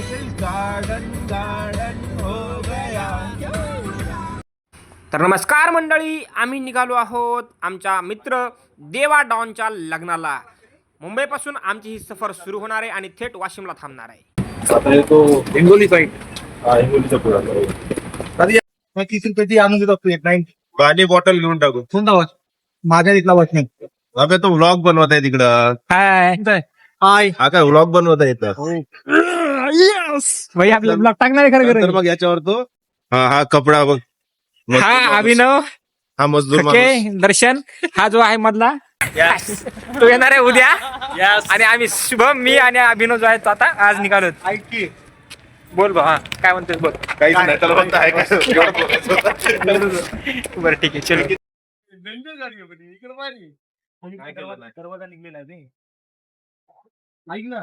दिल garden garden हो गया. तर नमस्कार मंडळी आम्ही निघालो आहोत आमच्या मित्र देवा डॉनच्या लग्नाला. मुंबईपासून आमची ही सफर सुरू होणार आहे आणि थेट वाशिमला थांबणार आहे. तो हिंगोली साईड हा हिंगोलीचा पुढा. तीस रुपयाची आणून देतो नाही बॉटल घेऊन टाकू. कोणता वाच माझ्या तिथला वाच नाही. अबे तो व्लॉग बनवत आहे तिकडं. हाय. हाय हा काय व्लॉग बनवत आहे इथं? भाई आपला ब्लॉग टाकणार आहे खरं मग याच्यावर तो हा हा कपडा बघ हा माणूस. अभिनव हा मजदूर माणूस. ओके दर्शन हा जो आहे मधला तो येणार आहे उद्या आणि आम्ही शुभम मी आणि अभिनव जो आहे तो आता आज निघालो बोल बा हा काय म्हणतोस बोल काहीच नाही त्याला फक्त आहे काय एवढं बोलायचं होतं. बरं ठीक आहे चलो काय केलं नाही? ऐक ना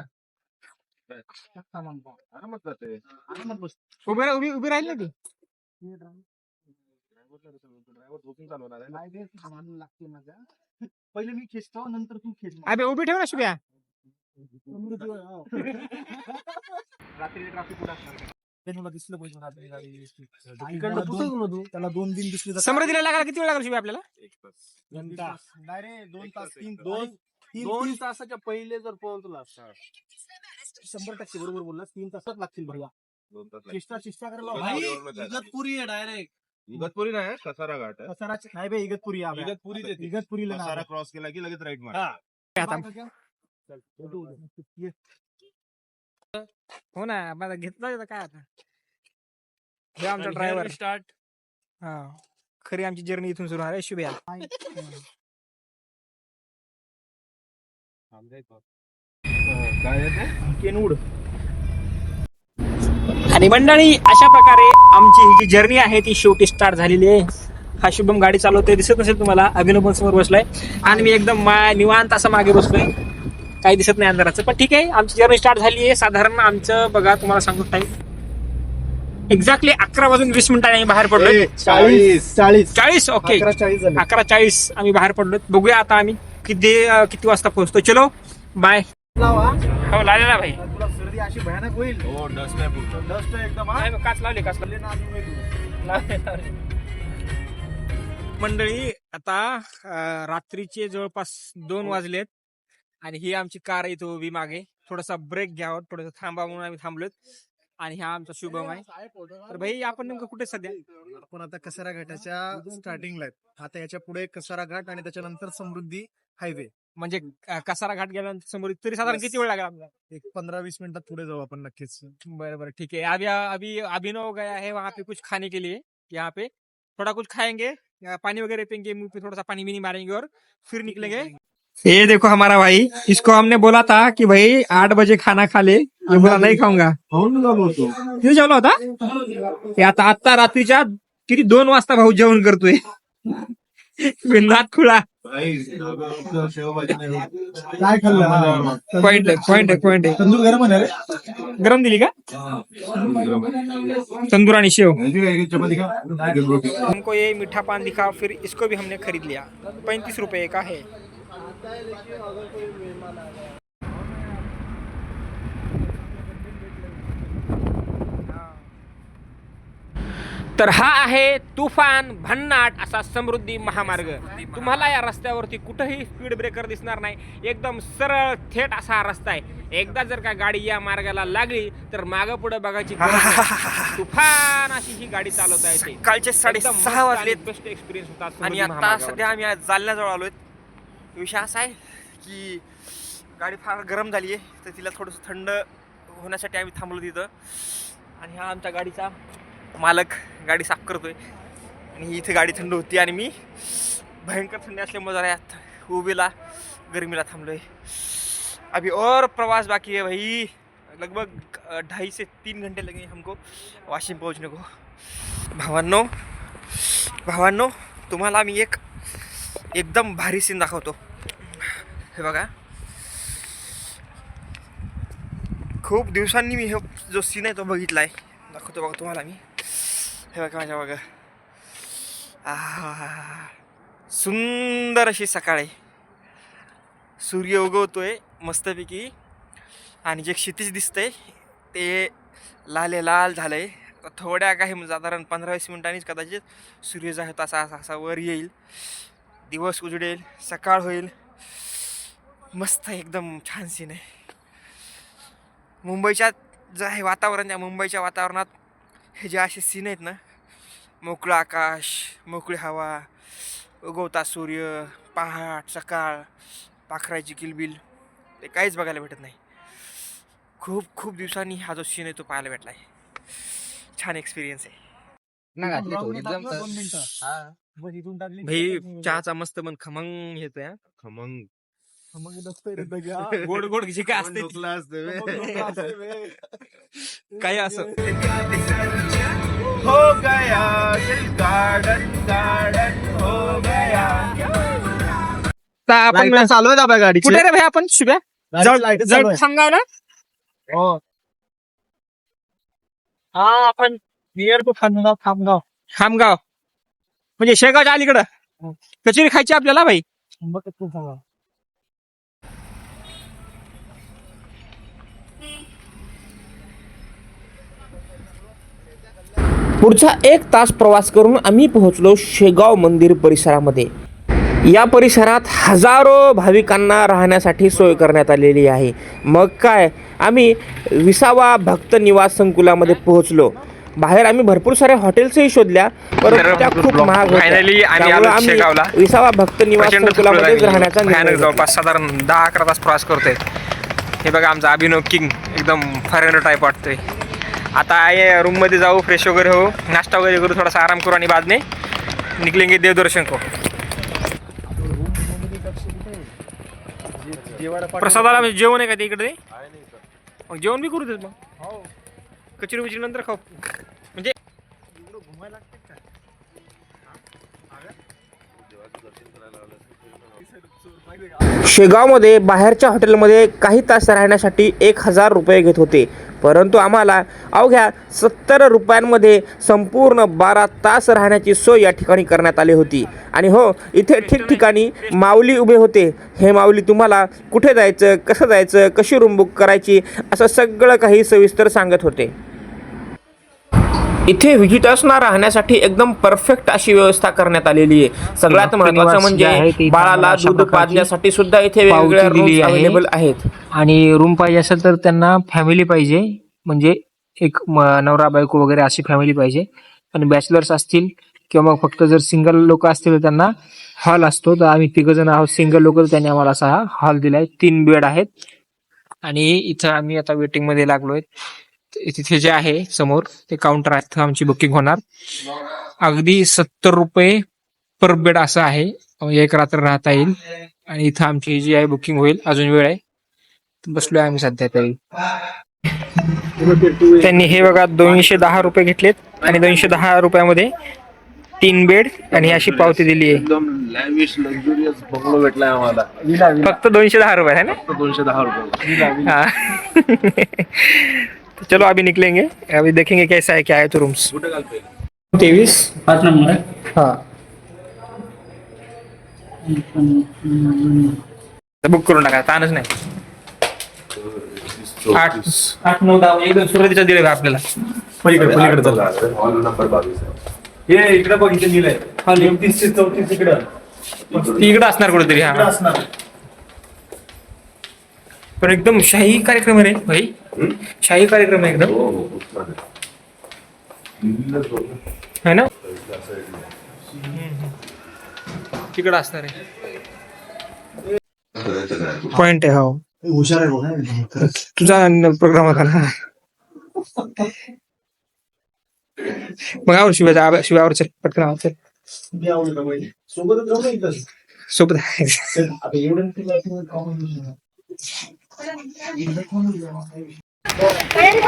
उभी उभी उभी राहिली ना ती. पहिले मी खेचतो नंतर तू खेच अबे उभी ठेव ना शुभ्या. रात्री ट्रॅफिक कुठं असणार दिसलं पाहिजे त्याला दोन दिन दिसले तर समृद्धीला लागायला किती वेळ लागला शुभ्या आपल्याला? दोन तास. नाही रे दोन तास. तीन दोन- तीन दोन तीन तासाच्या पहिले जर पोहोचला शंभर टक्के बरोबर बोलला तीन तासात लागतील भैया दोन तास. शिष्टा शिष्टा करायला भाई. इगतपुरी आहे डायरेक्ट इगतपुरी नाही कसारा घाट आहे. कसाराची नाही बे इगतपुरी आहे आहे ती. इगतपुरीला कसारा नाही. क्रॉस केला की लगेच राईट मार हा. आता चल, उठू, उठू. ये. हो ना मला घेतला होता काय आता? हे आमचा ड्रायव्हर स्टार्ट हा. खरी आमची जर्नी इथून सुरू आहे. शुभ्या आहे केनूड. आणि मंडळी अशा प्रकारे आमची ही जी जर्नी आहे ती शेवटी स्टार्ट झालेली आहे. हा शुभम गाडी चालवतोय. दिसत नसेल तुम्हाला अभिनव समोर बसलाय. आणि मी एकदम मा- निवांत असं मागे बसलोय. काही दिसत नाही अंधाराचं पण ठीक आहे. आमची जर्नी स्टार्ट झाली आहे. साधारण आमचं बघा तुम्हाला सांगतो टाईम एक्झॅक्टली अकरा वाजून वीस मिनिटांनी आम्ही बाहेर पडलोय. चाळीस. चाळीस. चाळीस? ओके अकरा चाळीस आम्ही बाहेर पडलो बघूया आता आम्ही किती किती वाजता पोहोचतो चलो. बाय हो लावलेला भाई. तुला सर्दी अशी भयानक होईल. हो डस्ट नाही पूर्ण. डस्ट एकदम हा? काच लावली काच लावली. ना. मंडळी आता अं, रात्रीचे जवळपास दोन वाजलेत. आणि ही आमची कार आहे इथं उभी मागे. थोडासा ब्रेक घ्यावं थोडस थांबा म्हणून आम्ही थांबलोत. आणि हा आमचा शुभम आहे. तर भाई आपण नेमकं कुठे सध्या? आपण आता कसारा घाटाच्या स्टार्टिंगला आहेत. आता याच्यापुढे कसारा घाट आणि त्याच्यानंतर समृद्धी हायवे म्हणजे कसारा घाट गेल्यानंतर समोर तरी साधारण Yes. किती वेळ लागला आपल्याला? एक पंधरा वीस मिनिटात पुढे जाऊ आपण नक्कीच. बरं बरं ठीक है अभी अभी अभिनव गया है वहाँ पे कुछ खाने के लिए यहाँ पे. थोड़ा कुछ खाएंगे. या पानी वगैरह पियेंगे मुंह पे थोड़ा सा पानी भी नहीं मारेंगे और फिर निकलेंगे. ये देखो हमारा भाई. इसको हमने बोला था कि भाई आठ बजे खाना खा ले. ये बोला नहीं खाऊंगा. किती जेवला होता? हे आता आता रात्रीच्या किती दोन वाजता भाऊ जेवण करतोय. बिंदात खुळा काय खाल्लं पॉइंट आहे पॉइंट आहे पॉइंट आहे तंदूर गरम आहे ना रे गरम दिली का तंदूर आणि शेव हमको ये मीठा पान दिखा फिर इसको भी हमने खरीद लिया। पैंतीस रुपए का है। तर हा आहे तुफान भन्नाट असा समृद्धी महामार्ग. तुम्हाला या रस्त्यावरती कुठेही स्पीड ब्रेकर दिसणार नाही. एकदम सरळ थेट असा हा रस्ता आहे. एकदा जर का गाडी या मार्गाला लागली तर मागं पुढे बघायची. तुफान अशी ही गाडी चालवता येते. कालचे साडेसहा वाजले बेस्ट एक्सपिरियन्स होता आणि आता. सध्या आम्ही आज जालन्याजवळ आलोय विषय असा आहे की गाडी फार गरम झाली आहे तर तिला थोडंसं थंड होण्यासाठी आम्ही थांबलो तिथं. आणि हा आमच्या गाडीचा मालक गाडी साफ करतोय. आणि इथे गाडी थंड होती आणि मी भयंकर थंडी असल्यामुळे जरा यात उभेला गरमीला थांबलोय. अभी और प्रवास बाकी है भाई. लगभग ढाई से तीन घंटे लगे हमको वाशिम पहुंचने को. भावांनो भावांनो तुम्हाला मी एक एकदम भारी सीन दाखवतो. हे बघा. खूप दिवसांनी मी हे जो सीन आहे तो बघितला आहे दाखवतो बघा तुम्हाला मी. हे बघा माझ्या बघा. आहा. सुंदर अशी सकाळ. आहे सूर्य उगवतोय मस्तपैकी. आणि जे क्षितिज दिसतंय ते लाले लाल झालंय. थोड्या काही म्हणजे साधारण पंधरा वीस मिनिटांनीच कदाचित सूर्य जो आहे तसा असा असा वर येईल. दिवस उजडेल सकाळ होईल. मस्त आहे, एकदम छान सीन आहे. मुंबईच्या जे आहे वातावरण त्या मुंबईच्या वातावरणात हे जे असे सीन आहेत ना मोकळं आकाश मोकळी हवा उगवता सूर्य पहाट सकाळ पाखराची किलबिल ते काहीच बघायला भेटत नाही. खूप खूप दिवसांनी हा जो सीन आहे तो पाहायला भेटला आहे. छान एक्सपिरियन्स आहे भाई चहाचा मस्त मन खमंग येतोय हा. खमंग. मग नसतंय रे दग्या. गोड गोड जे काय असते. काही असं हो गया दिल गार्डन गार्डन हो गया तर आपण चालू आहे गाडीची? कुठे रे भाई आपण? शुभ्या? जवळ लाइट जवळ खामगाव ना. हो. हा आपण नियर टू खामगाव खामगाव. खामगाव. म्हणजे शेगावच्या अलीकडं. हो. कचोरी खायची आपल्याला भाई? मग तू सांगा पुढचा एक तास प्रवास करून आम्ही पोहोचलो शेगाव मंदिर परिसरामध्ये. या परिसरात हजारो भाविकांना राहण्यासाठी सोय करण्यात आलेली आहे. मग काय आम्ही विसावा भक्त निवास संकुलामध्ये पोहोचलो. बाहेर आम्ही भरपूर साऱ्या हॉटेल्सही शोधल्या परंतु त्या खूप महाग होत्या. विसावा भक्त निवास प्रचंड संकुलामध्येच राहण्याचा. जवळपास साधारण दहा अकरा तास प्रवास करतोय. हे बघा आमचा अभिनव किंग एकदम फॉरेनर टाईप वाटतोय. आता आहे रूममध्ये जाऊ फ्रेश वगैरे हो नाश्ता वगैरे करू थोडासा आराम करू आणि बाद में निकलेंगे देवदर्शन को प्रसादाला म्हणजे जेवण आहे का ते इकडे? मग जेवण बी करू देत मग. कचरी बिचरी नंतर खाऊ. म्हणजे शेगावमध्ये बाहेरच्या हॉटेलमध्ये काही तास राहण्यासाठी एक हजार रुपये घेत होते. परंतु आम्हाला अवघ्या सत्तर रुपयांमध्ये संपूर्ण बारा तास राहण्याची सोय या ठिकाणी करण्यात आली होती. आणि हो इथे ठिकठिकाणी माऊली उभे होते. हे माऊली तुम्हाला कुठे जायचं कसं जायचं कशी रूम बुक करायची असं सगळं काही सविस्तर सांगत होते. इथे व्हिजिटर्सना राहण्यासाठी एकदम परफेक्ट अशी व्यवस्था करण्यात आलेली आहे. सगळ्यात महत्वाचं म्हणजे बाळाला दूध पाजण्यासाठी सुद्धा इथे वेगवेगळ्या. अवेलेबल आहेत. आणि रूम पाहिजे असेल तर त्यांना फॅमिली पाहिजे. म्हणजे एक नवरा बायको वगैरे अशी फॅमिली पाहिजे. आणि बॅचलर्स असतील किंवा मग फक्त जर सिंगल लोक असतील तर त्यांना हॉल असतो. तर आम्ही तिघ जण आहोत. सिंगल लोक त्यांनी आम्हाला असा हा हॉल दिलाय. तीन बेड आहेत. आणि इथं आम्ही आता वेटिंगमध्ये लागलोय. तिथे जे आहे समोर ते काउंटर आहे. तिथं आमची बुकिंग होणार. अगदी सत्तर रुपये पर बेड असं आहे. एक रात्र राहता येईल. आणि इथं आमची जी आहे बुकिंग होईल. अजून वेळ आहे. बसलोय आम्ही सध्या तरी. त्यांनी हे बघा दोनशे दहा रुपये घेतलेत. आणि दोनशे दहा रुपयामध्ये तीन बेड आणि अशी पावती दिली आहे. भेटलाय आम्हाला. फक्त दोनशे दहा रुपये है ना? दोनशे दहा रुपये. तो चलो अभी निकलेंगे। अभी देखेंगे कैसा है क्या है तो रूम्स तेवीस। पाच नंबर आहे हाँ। बुक करून टाका ताणच नाही। आठ आठ नऊ दहा एकदम सुरुवातीच्या दिले का आपल्याला। पलीकडे पलीकडे चला। हॉल नंबर बावीस हे इकडे बघ इथे लिहिलंय। एकोणतीस ते चौतीस इकडं। ती इकडं असणार कुठेतरी हा. असणार। पण एकदम शाही कार्यक्रम आहे रे भाई. शाही कार्यक्रम आहे एकदम हो हो ना. है ना. तिकडं असणार आहे. पॉइंट आहे हो. हुशार आहे तुझा प्रोग्राम होता ना? मग आवर शिवाय शिवावर चल पटकन आवर चल. सोबत आहे.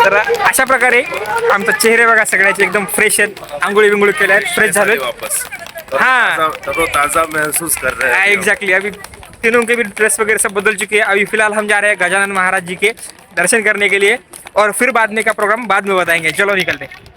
तर अशा प्रकारे आमचा चेहरे बघा सगळ्याचे एकदम फ्रेश आहेत. आंघोळी बिंगोळी केल्या फ्रेश झाले वापस. हाँ. ताज़ा महसूस कर रहे हैं एग्जैक्टली अभी तीनों के भी ड्रेस वगैरह सब बदल चुके हैं. अभी फ़िलहाल हम जा रहे हैं गजानन महाराज जी के दर्शन करने के लिए और फिर बाद में का प्रोग्राम बाद में बताएँगे. चलो निकलते हैं.